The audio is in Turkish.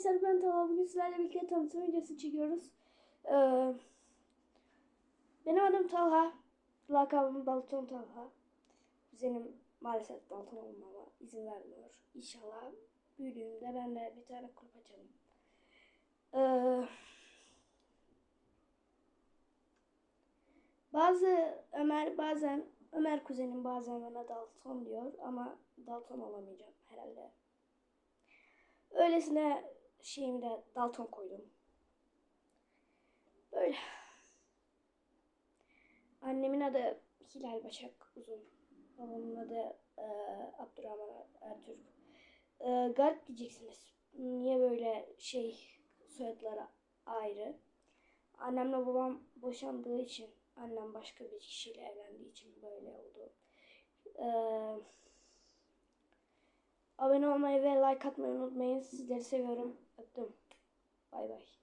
arkadaşlar ben Talha. Bugün sizlerle birlikte tanıtım videosu çekiyoruz. Ee, benim adım Talha. Lakabım Dalton Talha. Kuzenim maalesef Dalton olmama izin vermiyor. İnşallah büyüdüğümde ben de bir tane kulüp açarım. Ee, bazı Ömer bazen Ömer kuzenim bazen bana Dalton diyor ama Dalton olamayacağım herhalde. Öylesine şeyimi de Dalton koydum. Böyle. Annemin adı Hilal Başak Uzun. Babamın adı e, Abdurrahman Ertürk. E, garip diyeceksiniz. Niye böyle şey soyadları ayrı? Annemle babam boşandığı için, annem başka bir kişiyle evlendiği için böyle oldu. Eee Abone olmayı ve like atmayı unutmayın. Sizleri seviyorum. Bay bay.